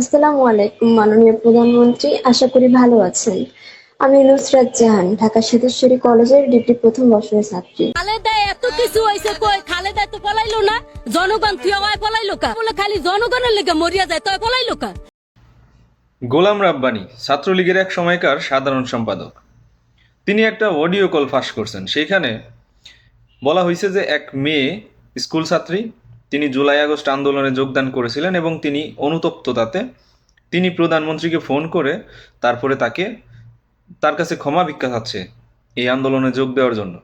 আসসালামু আলাইকুম মাননীয় প্রধানমন্ত্রী। আশা করি ভালো আছেন। আমি নুসরাত জাহান ঢাকা সিদ্ধেশ্বরী কলেজের ডিগ্রি প্রথম বর্ষের ছাত্রী। খালেদা এত কিছু হয়েছে কই? খালেদা তো পলাইলো না। জনগণ তুই পলাইলো কা? বলে খালি জনগণের লেগে মরিয়া যায় তয় পলাইলো কা? গোলাম রাব্বানি ছাত্রলীগের এক সময়কার সাধারণ সম্পাদক। তিনি একটা অডিও কল ফাঁস করছেন। সেইখানে বলা হয়েছে যে এক মেয়ে স্কুল ছাত্রী তিনি জুলাই আগস্ট আন্দোলনে যোগদান করেছিলেন এবং তিনি অনুতপ্ত তাতে তিনি প্রধানমন্ত্রীকে ফোন করে তারপরে তাকে তার কাছে ক্ষমা ভিক্ষা চাচ্ছে এই আন্দোলনে যোগ দেওয়ার জন্য।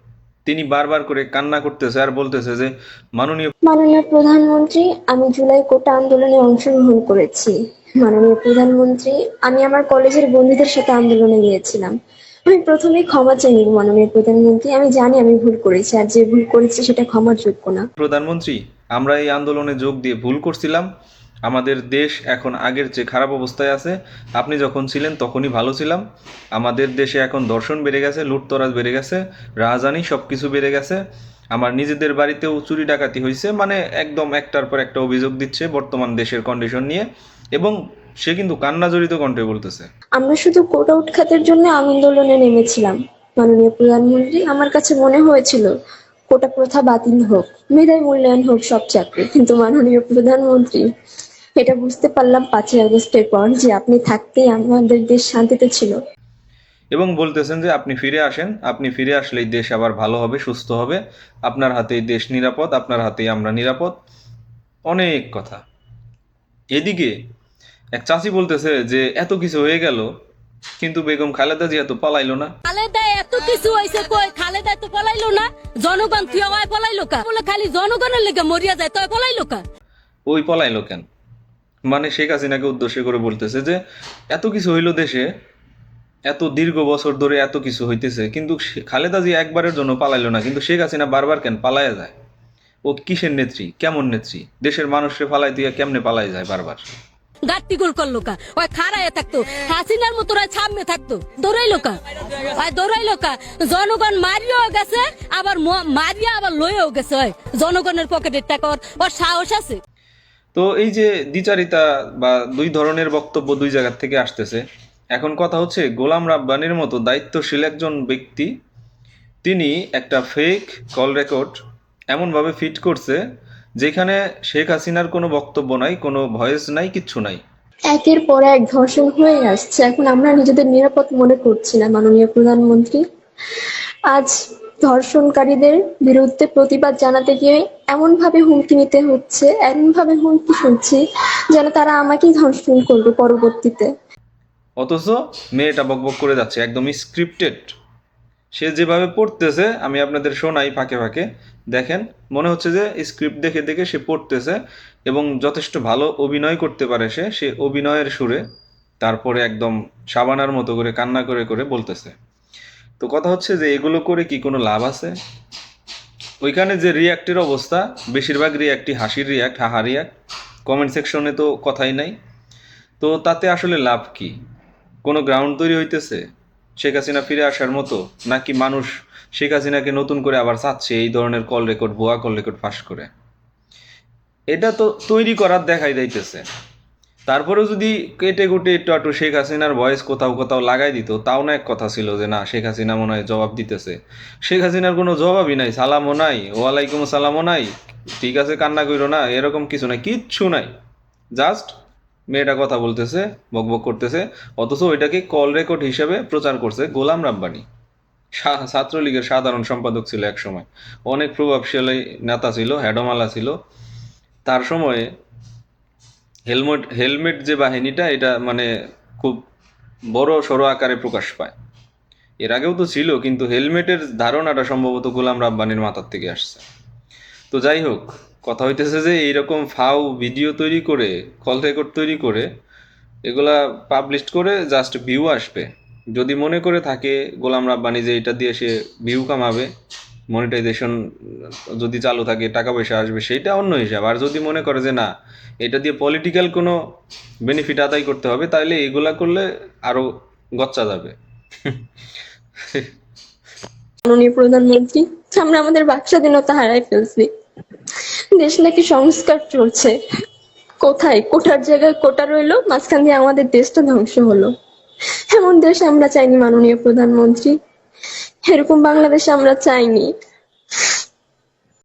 তিনি বারবার করে কান্না করতেছে আর বলতেছে যে মাননীয় মাননীয় প্রধানমন্ত্রী আমি জুলাই কোটা আন্দোলনে অংশগ্রহণ করেছি। মাননীয় প্রধানমন্ত্রী আমি আমার কলেজের বন্ধুদের সাথে আন্দোলনে গিয়েছিলাম। আমি প্রথমে ক্ষমা চাই মাননীয় প্রধানমন্ত্রী। আমি জানি আমি ভুল করেছি আর যে ভুল করেছি সেটা ক্ষমার যোগ্য না। প্রধানমন্ত্রী আমরা এই আন্দোলনে যোগ দিয়ে ভুল করছিলাম। আমাদের দেশ এখন আগের চেয়ে খারাপ অবস্থায় আছে। আপনি যখন ছিলেন তখনই ভালো ছিলাম। আমাদের দেশে এখন দর্শন বেড়ে গেছে, লুটতরাজ বেড়ে গেছে, রাজধানী সব কিছু বেড়ে গেছে। আমার নিজেদের বাড়িতেও চুরি ডাকাতি হয়েছে মানে একদম একটার পর একটা অভিযোগ দিচ্ছে বর্তমান দেশের কন্ডিশন নিয়ে। এবং সে কিন্তু কান্না জড়িত কণ্ঠে বলতেছে। আমরা শুধু কোটা উৎখাতের জন্য আন্দোলনে নেমেছিলাম। মাননীয় প্রধানমন্ত্রী, আমার কাছে মনে হয়েছিল কোটা প্রথা বাতিল হোক মেধাই মূল্যায়ন হোক সব চাকরি। কিন্তু মাননীয় প্রধানমন্ত্রী এটা বুঝতে পারলাম পাঁচই আগস্টের পর যে আপনি থাকতেই আমাদের দেশ শান্তিতে ছিল। এবং বলতেছেন যে আপনি ফিরে আসেন আপনি ফিরে আসলেই দেশ আবার ভালো হবে সুস্থ হবে। আপনার হাতেই দেশ নিরাপদ আপনার হাতেই আমরা নিরাপদ। অনেক কথা। এদিকে এক চাচি বলতেছে যে এত কিছু হয়ে গেল কিন্তু বেগম খালেদা জিয়া তো পালাইলো না। খালেদা এত কিছু হয়েছে কই? খালেদা তো পলাইলো না। জনগণ, তুই হয় পলাইলো কা? বলে খালি জনগণের লেগে মরিয়া যায় তয় পলাইলো কা? ওই পলাইলো কেন? মানে শেখ হাসিনাকে উদ্দেশ্য করে বলতেছে যে, এত কিছু হইল দেশে, এত দীর্ঘ বছর ধরে এত কিছু হইতেছে, কিন্তু খালেদা জি একবারের জন্য পালাইলো না, কিন্তু শেখ হাসিনা বারবার কেন পালায়া যায়? ও কিসের নেত্রী? কেমন নেত্রী? দেশের মানুষকে পালাই দিয়ে কেমনে পালাই যায় বারবার? গাত্তি করল কা ওই খাড়ায় থাকতো। হাসিনার মতো ওরা থাকতো। দৌড়াইলো কা ওই দৌড়াইলো কা জনগণ মারিয়েও গেছে, আবার মারিয়া আবার লয়েও গেছে, ওই জনগণের পকেটের টাকা ওর সাহস আছে। তো এই যে দ্বিচারিতা বা দুই ধরনের বক্তব্য দুই জায়গার থেকে আসতেছে। এখন কথা হচ্ছে, গোলাম রাব্বানির মতো দায়িত্বশীল একজন ব্যক্তি, তিনি একটা ফেক কল রেকর্ড এমনভাবে ফিট করছে যেখানে শেখ হাসিনার কোনো বক্তব্য নাই কোনো ভয়েস নাই কিচ্ছু নাই। একের পর এক ধর্ষণ হয়ে আসছে। এখন আমরা নিজেদের নিরাপদ মনে করছি না মাননীয় প্রধানমন্ত্রী। আজ ধর্ষণকারীদের বিরুদ্ধে প্রতিবাদ জানাতে গিয়ে এমন ভাবে হুমকি নিতে হচ্ছে এমন ভাবে হুমকি শুনছি যেন তারা আমাকেই ধর্ষণ করবে পরবর্তীতে। অথচ মেয়েটা বকবক করে যাচ্ছে একদম স্ক্রিপ্টেড সে যেভাবে পড়তেছে আমি আপনাদের শোনাই ফাঁকে ফাঁকে। দেখেন, মনে হচ্ছে যে স্ক্রিপ্ট দেখে দেখে সে পড়তেছে এবং যথেষ্ট ভালো অভিনয় করতে পারে সে। সে অভিনয়ের সুরে তারপরে একদম সাবানার মতো করে, কান্না করে করে বলতেছে। তো কথা হচ্ছে যে এগুলো করে কি কোনো লাভ আছে? ওইখানে যে রিয়াক্টের অবস্থা, বেশিরভাগ রিয়াক্টই হাসির রিয়াক্ট হাহা রিয়াক্ট কমেন্ট সেকশনে তো কথাই নাই। তো তাতে আসলে লাভ কি? কোনো গ্রাউন্ড তৈরি হইতেছে? শেখ হাসিনা ফিরে আসার মতো? নাকি মানুষ শেখ হাসিনাকে নতুন করে আবার চাচ্ছে এই ধরনের কল রেকর্ড ভুয়া কল রেকর্ড ফাঁস করে। এটা তো তৈরি করার দেখাই যাইতেছে। তারপরেও যদি কেটে কুটে একটু একটু শেখ হাসিনার ভয়েস কোথাও কোথাও লাগাই দিত, তাও না এক কথা ছিল যে না, শেখ হাসিনা মনে হয় জবাব দিতেছে। শেখ হাসিনার কোনো জবাবই নাই, সালামও নাই, ওয়ালাইকুম সালামও নাই, ঠিক আছে কান্না কইরো না, এরকম কিছু নাই, কিচ্ছু নাই। জাস্ট মেয়েটা কথা বলতেছে, বকবক করতেছে, অথচ ওইটাকে কল রেকর্ড হিসেবে প্রচার করছে গোলাম রাব্বানি। ছাত্রলীগের সাধারণ সম্পাদক ছিল এক সময়। অনেক প্রভাবশালী নেতা ছিল, হেডমালা ছিল। তার সময়ে হেলমেট হেলমেট যে বাহিনীটা, এটা মানে খুব বড় সড়ো আকারে প্রকাশ পায়। এর আগেও তো ছিল, কিন্তু হেলমেটের ধারণাটা সম্ভবত গোলাম রাব্বানির মাথার থেকে আসছে। তো যাই হোক, কথা হইতেছে যে এইরকম ফাও ভিডিও তৈরি করে কল রেকর্ড তৈরি করে, এগুলা পাবলিশ করে জাস্ট ভিউ আসবে। যদি মনে করে থাকে গোলাম রাব্বানি যে এটা দিয়ে সে ভিউ কামাবে মনিটাইজেশন যদি চালু থাকে, টাকা পয়সা আসবে, সেইটা অন্য হিসাব। আর যদি মনে করে যে না, এটা দিয়ে পলিটিক্যাল কোনো বেনিফিট আদায় করতে হবে তাহলে এগুলা করলে আরও গচ্চা যাবে। মাননীয় প্রধানমন্ত্রী, আমরা আমাদের বাক স্বাধীনতা হারাই ফেলছি। দেশ নাকি সংস্কার চলছে। কোথায়? কোটার জায়গায় কোটা রইল, মাঝখান দিয়ে আমাদের দেশটা ধ্বংস হলো। এমন দেশ আমরা চাইনি মাননীয় প্রধানমন্ত্রী। এরকম বাংলাদেশ আমরা চাইনি।